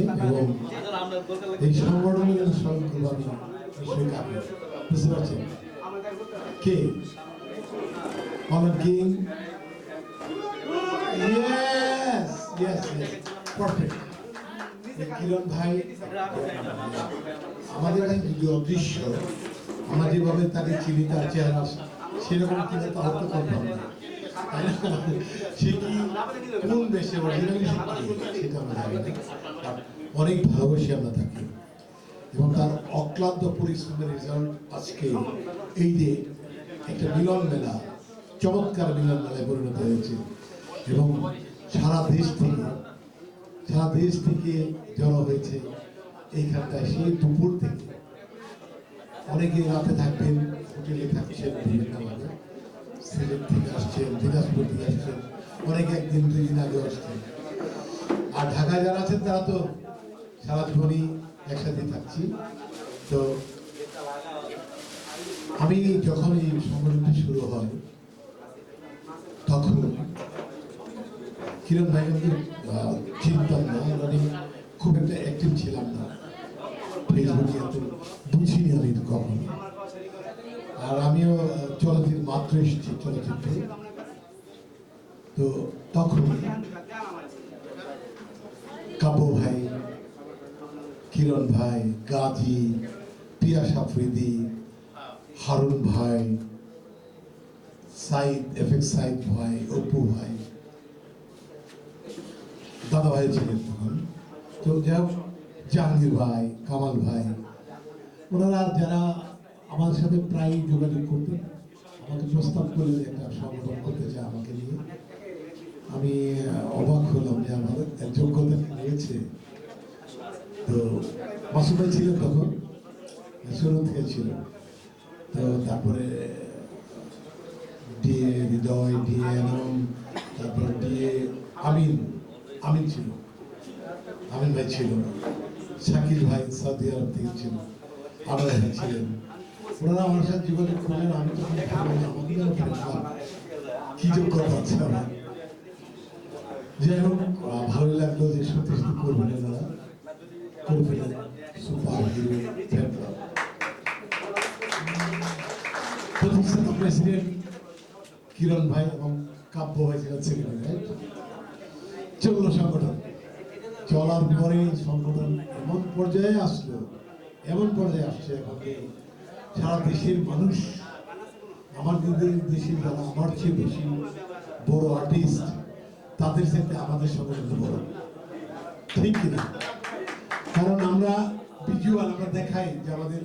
নিয়ে এবং এই সংগঠনের কাঁপি বুঝতে পারছেন? কে? কিরণ ভাই, আমাদের যদি অদৃশ্য, আমরা যেভাবে তাকে চিনি তার চেহারা সেরকম কিন্তু তো না না? সে কি কোন দেশে অনেক ভালোবাসি আমরা তাকে এবং তার অক্লান্ত পরিশ্রমের রেজাল্ট আজকে এই যে একটা মিলন মেলা, চমৎকার মিলন মেলায় পরিণত হয়েছে। এবং সারা দেশ থেকে, সারা দেশ থেকে জড়ো হয়েছে এইখানটায়। সেই দুপুর থেকে অনেকে রাতে থাকবেন, হোটেলে থাকছেন বিভিন্নভাবে সিলেট থেকে আসছেন দিনাজপুর থেকে আসছেন অনেকে একদিন দুই দিন আগে আসছেন আর ঢাকায় যারা আছেন তারা তো সারা জীবনই একসাথে থাকছি। তো আমি যখন এই সংগঠনটি শুরু হয় তখন কিরণ ভাই আহ, চিনতাম না খুব একটা অ্যাক্টিভ ছিলাম না। ফেসবুকে বুঝিনি আমি কখনো আর আমিও আহ, চলচ্চিত্র মাত্র এসেছি চলচ্চিত্রে তো তখন কাবু ভাই, কিরণ ভাই, গাজী, পিয়া সাফরিদি, হারুন ভাই, সাইদ এফ এক্স সাইদ ভাই, অপু ভাই, দাদা ভাই ছিলেন তখন। তো যাই হোক, জাহাঙ্গীর ভাই, কামাল ভাই, ওনারা যারা আমার সাথে প্রায় যোগাযোগ করতেন আমাকে প্রস্তাব করে যে একটা সংগঠন করতে চায় আমাকে নিয়ে। আমি অবাক হলাম যে আমার যোগ্যতা রয়েছে তো মাসুম ভাই ছিলেন তখন, শুরু থেকে ছিল। তো তারপরে ডিএ হৃদয় ডিএ এনম তারপরে ডিএ আমিন আমিন ছিল। আমিন ভাই ছিল শাকিল ভাই সৌদি আরব থেকে ছিল। ভাই ছিলেন। ওনারা আমার সাথে যোগাযোগ করলেন, আমি তো। কি যোগ্যতা আছে আমার যাই হোক ভালো লাগল যে সত্যি সত্যি করবেন সুপার হিরো প্রেসিডেন্ট কিরণ ভাই এবং কাব্য ভাই ছিলেন সেক্রেটারি চলল সংগঠন। চলার পরে সংগঠন এমন পর্যায়ে আসলো, এমন পর্যায়ে আসছে এখন সারা দেশের মানুষ কিন্তু দেশের যারা আমার চেয়ে বেশি বড় আর্টিস্ট তাদের সাথে আমাদের সংগঠন বড়। ঠিক কিনা কারণ আমরা ভিজুয়াল আমরা দেখাই যে আমাদের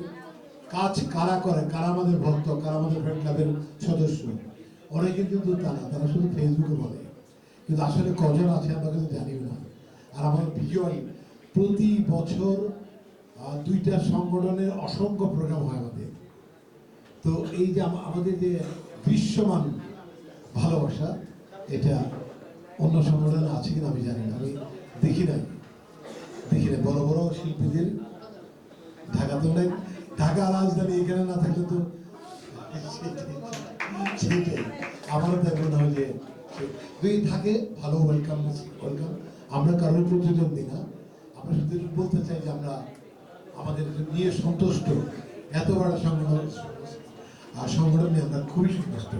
কাজ কারা করে, কারা আমাদের ভক্ত, কারা আমাদের ফ্রেন্ড ক্লাবের সদস্য। অনেকে কিন্তু তা না, তারা শুধু ফেসবুকে বলে। কিন্তু আসলে কজন আছে আমরা কিন্তু জানিও না। আর আমার ভিজুয়াল প্রতি বছর দুইটা সংগঠনের অসংখ্য প্রোগ্রাম হয় আমাদের। তো এই যে আমাদের যে দৃশ্যমান ভালোবাসা, এটা অন্য সংগঠনে আছে কিনা আমি জানি না। আমি দেখি নাই। দেখি না বড় বড় শিল্পীদের ঢাকাতে নাই ঢাকা রাজধানী, এখানে না থাকলে তো সেটাই। আমারও তাই মনে হয় যে যদি থাকে, ভালো ওয়েলকাম ওয়েলকাম আমরা কারোর প্রতিযোগ দিই না। আমরা শুধু বলতে চাই যে আমরা আমাদের নিয়ে সন্তুষ্ট। এত বড় সংগঠন সংগঠন আমরা খুবই সন্তুষ্ট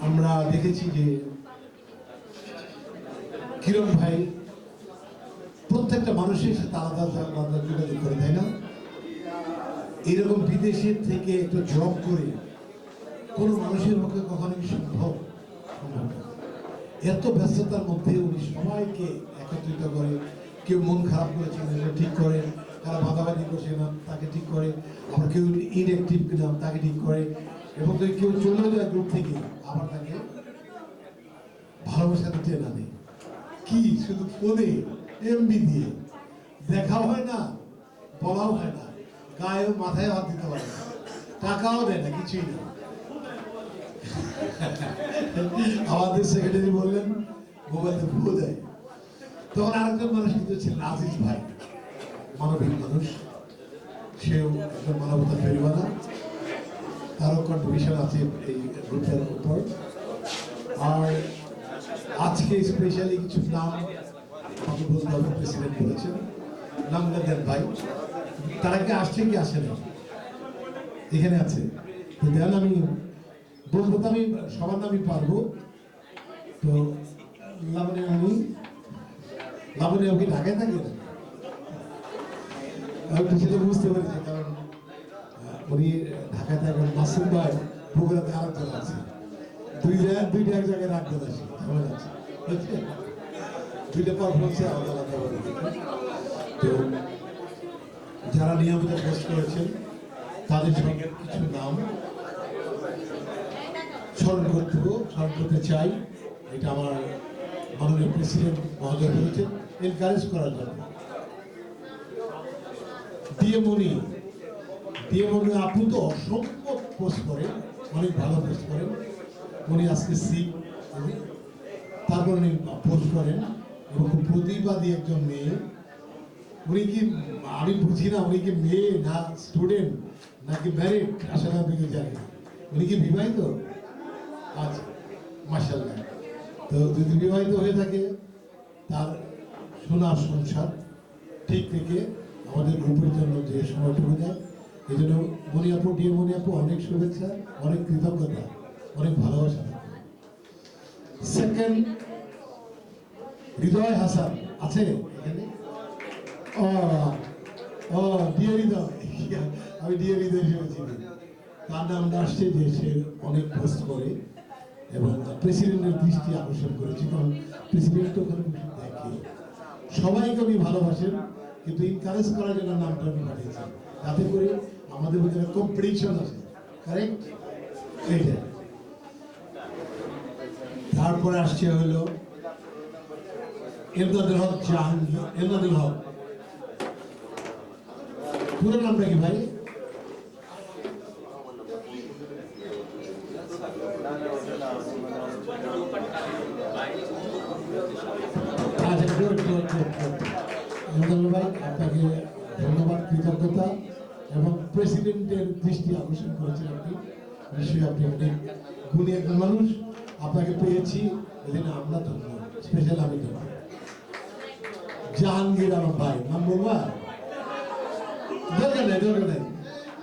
আমরা দেখেছি যে কিরণ ভাই প্রত্যেকটা মানুষের সাথে আলাদা আলাদা যোগাযোগ করে, তাই না? এরকম বিদেশের থেকে একটু জব করে কোনো মানুষের পক্ষে কখনো কি সম্ভব এত ব্যস্ততার মধ্যে উনি সবাইকে একত্রিত করে কেউ মন খারাপ করেছে সেটা ঠিক করে কারা বাধাবাধি করছে না তাকে ঠিক করে। আবার কেউ ইনঅ্যাক্টিভ কিনা, তাকে ঠিক করে। এবং কেউ চলে যায় গ্রুপ থেকে, আবার তাকে ভালোবাসাতে টেনে নেয় কি? শুধু ফোনে এমবি দিয়ে। দেখাও হয় না, বলাও হয় না। গায়ে মাথায় হাত দিতে পারে না। টাকাও দেয় না, কিছুই না। আমাদের সেক্রেটারি বললেন মোবাইলে ভুয়ো দেয়। তখন আরেকজন মানুষ কিন্তু ছিলেন আজিজ ভাই। মানবিক মানুষ। সেও একজন মানবতা ফেরিওয়ালা তারও কন্ট্রিবিউশন আছে এই গ্রুপের উপর। আর আজকে স্পেশালি কিছু নাম আমাকে বলতে প্রেসিডেন্ট বলেছেন। নামটা দেন ভাই। তারা আগে আসছে কি আসে না? এখানে আছে। দেন আমি বলব তো আমি, সবার নামই পারব। তো লাবণী আমি লাবণী আমি ঢাকায় থাকি না আমি সেটা বুঝতে পেরেছি কারণ উনি ঢাকায় থাকেন মাসুম ভাই, বগুড়াতে আরেকজন আছে। দুই জায়গায়, দুইটা এক জায়গায় রাখতে আছে? দুইটা পারফরমেন্সে আলাদা আলাদা। তো, যারা নিয়মিত পোস্ট করেছেন, তাদের সঙ্গে কিছু নাম। স্মরণ করতে স্মরণ করতে চাই। এটা আমার মাননীয় প্রেসিডেন্ট মহোদয় বলেছেন। এনকারেজ করার জন্য। দিয়েমণি দিয়েমণি আপু তো অসংখ্য পোস্ট করেন, অনেক ভালো পোস্ট করেন। উনি আজকে সি তারপর উনি পোস্ট করেন, এবং প্রতিবাদী একজন মেয়ে। উনি কি, আমি বুঝি না, উনি কি মেয়ে না স্টুডেন্ট নাকি ম্যারিড আসলে আমি কি জানি উনি কি বিবাহিত? আচ্ছা মার্শাল্লাহ তো যদি বিবাহিত হয়ে থাকে, তার সোনার সংসার ঠিক থেকে আমাদের গ্রুপের জন্য যে সময়টুকু দেয় এই জন্য মনিয়াপু ডিএ মনিয়াপু অনেক শুভেচ্ছা, অনেক কৃতজ্ঞতা, অনেক ভালোবাসা সেকেন্ড, হৃদয় হাসান, আছে আমি ডিএ হৃদয় হিসেবে চিনি। তার আসছে যে সে অনেক পোস্ট করে এবং প্রেসিডেন্টের দৃষ্টি আকর্ষণ করেছে। কারণ প্রেসিডেন্ট তো ওখানে দেখে। সবাইকে ভালোবাসেন। কিন্তু ইনকারেজ করার জন্য নামটা উনি পাঠিয়েছেন তাতে করে আমাদের ভিতরে কম্পিটিশন আছে। কারেক্ট এইটা তারপরে আসছে হলো এমদাদুল হক জাহাঙ্গীর এমদাদুল হক। পুরো নামটা কি ভাই? আচ্ছা গুড গুড গুড গুড ভাই, আপনাকে ধন্যবাদ, কৃতজ্ঞতা এবং প্রেসিডেন্টের দৃষ্টি আকর্ষণ করেছেন আপনি। নিশ্চয়ই আপনি অনেক গুণী একজন মানুষ। আপনাকে পেয়েছি, এজন্য আমরা ধন্যবাদ স্পেশাল আমি ধন্যবাদ। জাহাঙ্গীর আলম ভাই, নাম বলবা? দরকার নেই দরকার নেই।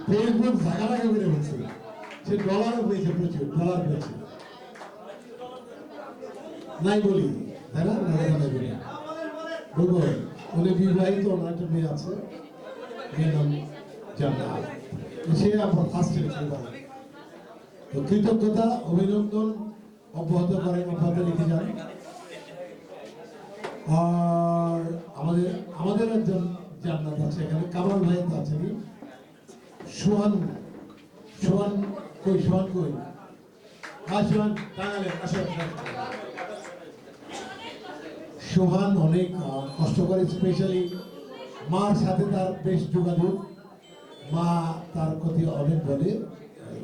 ফেসবুক ঝাঁকা টাকা করে বলছে। সে ডলারও পেয়েছে প্রচুর ডলার পেয়েছে। নাই বলি, তাই না, নাই বলি। বলব। উনি বিবাহিত ওনার একটা মেয়ে আছে। মেয়ের নাম জান্নাত। সে ফার্স্ট তো কৃতজ্ঞতা অভিনন্দন অব্যাহত যান। আর আমাদের আমাদের একজন জান্নাত আছে এখানে কামাল ভাই তো আছে সোহান সোহান কই সোহান কই? হ্যাঁ সোহান টাঙালে আসো আসো, আসো। সোহান অনেক কষ্ট করে স্পেশালি মার সাথে তার বেশ যোগাযোগ। মা তার প্রতি অনেক বলে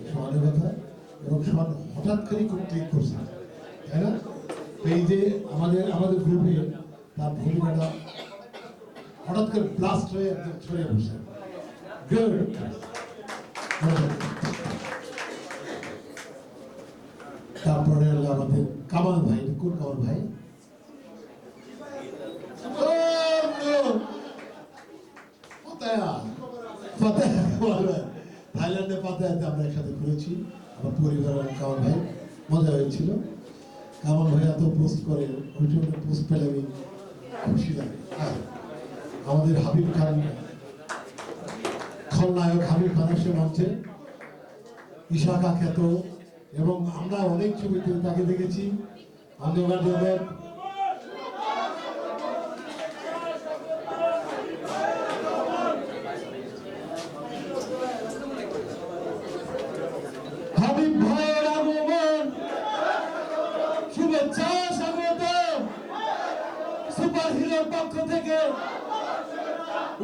সোহানের কথা এবং সোহান হঠাৎ করে খুব ক্লিক করছে, তাই না? এই যে আমাদের আমাদের গ্রুপে তার ভূমিকাটা হঠাৎ করে ব্লাস্ট হয়ে একদম ছড়িয়ে বসে তারপরে আমাদের কামাল ভাই, কোন কামাল ভাই? থাইল্যান্ডে পাতায়াতে আমরা একসাথে ঘুরেছি। আমার পরিবার আর কামাল ভাই, মজা হয়েছিল। কামাল ভাই এত পোস্ট করে, ওই জন্য পোস্ট পেলে আমি খুশি লাগে। আমাদের হাবিব খান, খলনায়ক হাবিব খান এসে মঞ্চে ইশাকা খ্যাত এবং আমরা অনেক ছবিতে তাকে দেখেছি। অন্ধকার জগৎ হাবিব ভাইয়ের আগমন শুভেচ্ছা স্বাগত সুপার হিরোর পক্ষ থেকে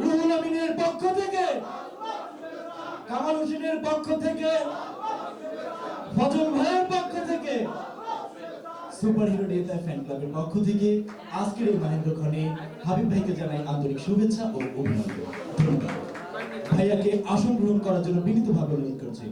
রুহুল আমিনের পক্ষ থেকে, কামাল হোসেনের পক্ষ থেকে, ফজল ভাইয়ের পক্ষ থেকে সুপার হিরো নেতা ফ্যান ক্লাবের পক্ষ থেকে আজকের এই মহেন্দ্র খনে হাবিব ভাইকে জানাই আন্তরিক শুভেচ্ছা ও অভিনন্দন। ভাইয়াকে আসন গ্রহণ করার জন্য বিনীতভাবে অনুরোধ করছি।